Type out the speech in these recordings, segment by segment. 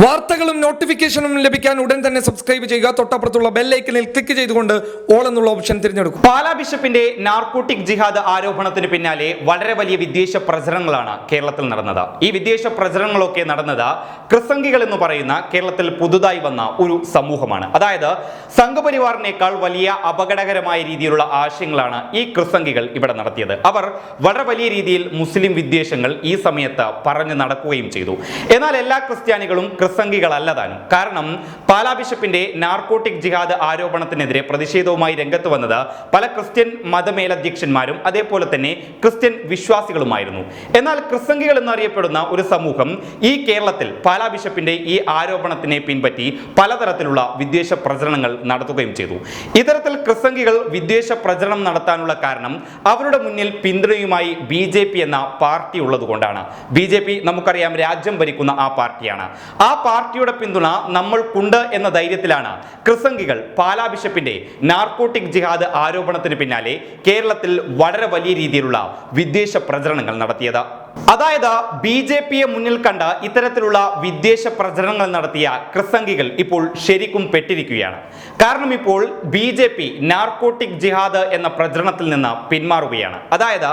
വാർത്തകളും നോട്ടിഫിക്കേഷനും ലഭിക്കാൻ ഉടൻ തന്നെ സബ്സ്ക്രൈബ് ചെയ്യുക. തൊട്ടപ്പുറത്തുള്ള ബെല്ലൈക്കനിൽ ക്ലിക്ക് ചെയ്തുകൊണ്ട് ഓൾ എന്നുള്ള ഓപ്ഷൻ തിരഞ്ഞെടുക്കും പാലാ ബിഷപ്പിന്റെ നാർക്കോട്ടിക് ജിഹാദ് ആരോപണത്തിന് പിന്നാലെ വളരെ വലിയ വിദേശ പ്രചരണങ്ങളാണ് കേരളത്തിൽ നടന്നത്. ഈ വിദേശ പ്രചരണങ്ങളൊക്കെ നടന്നത് ക്രിസംഗികൾ എന്ന് പറയുന്ന കേരളത്തിൽ പുതുതായി വന്ന ഒരു സമൂഹമാണ്. അതായത് സംഘപരിവാറിനേക്കാൾ വലിയ അപകടകരമായ രീതിയിലുള്ള ആശയങ്ങളാണ് ഈ ക്രിസംഗികൾ ഇവിടെ നടത്തിയത്. അവർ വളരെ വലിയ രീതിയിൽ മുസ്ലിം വിദ്വേഷങ്ങൾ ഈ സമയത്ത് പറഞ്ഞു നടക്കുകയും ചെയ്തു. എന്നാൽ എല്ലാ ക്രിസ്ത്യാനികളും ക്രിസംഗികളല്ല താനും കാരണം പാലാ ബിഷപ്പിന്റെ നാർക്കോട്ടിക് ജിഹാദ് ആരോപണത്തിനെതിരെ പ്രതിഷേധവുമായി രംഗത്ത് വന്നത് പല ക്രിസ്ത്യൻ മതമേലധ്യക്ഷന്മാരും അതേപോലെ തന്നെ ക്രിസ്ത്യൻ വിശ്വാസികളുമായിരുന്നു. എന്നാൽ ക്രിസംഗികൾ എന്നറിയപ്പെടുന്ന ഒരു സമൂഹം ഈ കേരളത്തിൽ പാലാ ബിഷപ്പിന്റെ ഈ ആരോപണത്തിനെ പിൻപറ്റി പലതരത്തിലുള്ള വിദ്വേഷ പ്രചരണങ്ങൾ നടത്തുകയും ചെയ്തു. ഇത്തരത്തിൽ ക്രിസംഗികൾ വിദ്വേഷ പ്രചരണം നടത്താനുള്ള കാരണം അവരുടെ മുന്നിൽ പിന്തുണയുമായി ബി എന്ന പാർട്ടി ഉള്ളതുകൊണ്ടാണ്. ബി നമുക്കറിയാം രാജ്യം ഭരിക്കുന്ന ആ പാർട്ടിയാണ്. ആ പാർട്ടിയുടെ പിന്തുണ നമ്മൾക്കുണ്ട് എന്ന ധൈര്യത്തിലാണ് ക്രിസംഗികൾ പാലാ ബിഷപ്പിന്റെ നാർക്കോട്ടിക് ജിഹാദ് ആരോപണത്തിന് പിന്നാലെ കേരളത്തിൽ വളരെ വലിയ രീതിയിലുള്ള വിദ്വേഷ പ്രചരണങ്ങൾ നടത്തിയത്. അതായത് ബി ജെ പിയെ മുന്നിൽ കണ്ട് ഇത്തരത്തിലുള്ള വിദ്വേഷ പ്രചരണങ്ങൾ നടത്തിയ ക്രിസംഗികൾ ഇപ്പോൾ ശരിക്കും പെട്ടിരിക്കുകയാണ്. കാരണം ഇപ്പോൾ ബി ജെ പി നാർക്കോട്ടിക് ജിഹാദ് എന്ന പ്രചരണത്തിൽ നിന്ന് പിന്മാറുകയാണ്. അതായത്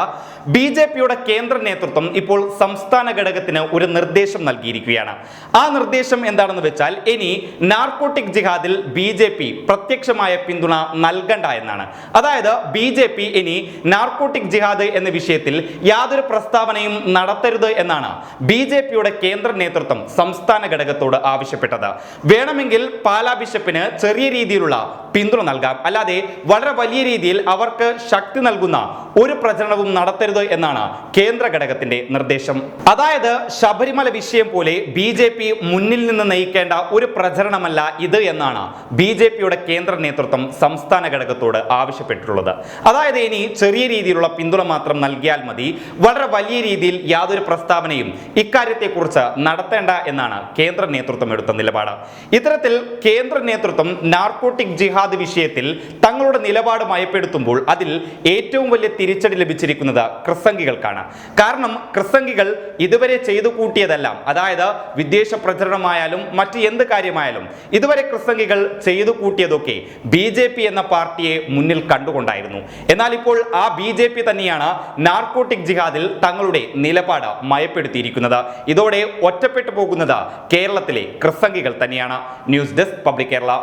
ബി ജെ പിയുടെ കേന്ദ്ര നേതൃത്വം ഇപ്പോൾ സംസ്ഥാന ഘടകത്തിന് ഒരു നിർദ്ദേശം നൽകിയിരിക്കുകയാണ്. ആ നിർദ്ദേശം എന്താണെന്ന് വെച്ചാൽ ഇനി നാർക്കോട്ടിക് ജിഹാദിൽ ബി ജെ പി പ്രത്യക്ഷമായ പിന്തുണ നൽകണ്ട എന്നാണ്. അതായത് ബി ജെ പി ഇനി നാർക്കോട്ടിക് ജിഹാദ് എന്ന വിഷയത്തിൽ യാതൊരു പ്രസ്താവനയും നടത്തരുത് എന്നാണ് ബി ജെ പിയുടെ കേന്ദ്ര നേതൃത്വം സംസ്ഥാന ഘടകത്തോട് ആവശ്യപ്പെട്ടത്. വേണമെങ്കിൽ പാലാ ബിഷപ്പിന് ചെറിയ രീതിയിലുള്ള പിന്തുണ നൽകാം. അല്ലാതെ വളരെ വലിയ രീതിയിൽ അവർക്ക് ശക്തി നൽകുന്ന ഒരു പ്രചരണവും നടത്തരുത് എന്നാണ് കേന്ദ്ര ഘടകത്തിന്റെ നിർദ്ദേശം. അതായത് ശബരിമല വിഷയം പോലെ ബി ജെ പി മുന്നിൽ നിന്ന് നയിക്കേണ്ട ഒരു പ്രചരണമല്ല ഇത് എന്നാണ് ബി ജെ പിയുടെ കേന്ദ്ര നേതൃത്വം സംസ്ഥാന ഘടകത്തോട് ആവശ്യപ്പെട്ടിട്ടുള്ളത്. അതായത് ഇനി ചെറിയ രീതിയിലുള്ള പിന്തുണ മാത്രം നൽകിയാൽ മതി. വളരെ വലിയ രീതിയിൽ യാതൊരു പ്രസ്താവനയും ഇക്കാര്യത്തെക്കുറിച്ച് നടത്തേണ്ട എന്നാണ് കേന്ദ്ര നേതൃത്വം എടുത്ത നിലപാട്. ഇത്തരത്തിൽ കേന്ദ്ര നേതൃത്വം നാർക്കോട്ടിക് ജിഹാദ് വിഷയത്തിൽ തങ്ങളുടെ നിലപാട് മയപ്പെടുത്തുമ്പോൾ അതിൽ ഏറ്റവും വലിയ തിരിച്ചടി ലഭിച്ചിരിക്കുന്നത് ക്രിസംഗികൾക്കാണ് കാരണം ക്രിസംഗികൾ ഇതുവരെ ചെയ്തു കൂട്ടിയതെല്ലാം അതായത് വിദേശ പ്രചരണമായാലും മറ്റ് എന്ത് കാര്യമായാലും ഇതുവരെ ക്രിസംഗികൾ ചെയ്തു കൂട്ടിയതൊക്കെ ബി ജെ പി എന്ന പാർട്ടിയെ മുന്നിൽ കണ്ടുകൊണ്ടായിരുന്നു. എന്നാൽ ഇപ്പോൾ ആ ബി ജെ പി തന്നെയാണ് നാർക്കോട്ടിക് ജിഹാദിൽ തങ്ങളുടെ നിലപാട് മയപ്പെടുത്തിയിരിക്കുന്നത്. ഇതോടെ ഒറ്റപ്പെട്ടു പോകുന്നത് കേരളത്തിലെ ക്രിസംഗികൾ തന്നെയാണ്. News desk public Kerala.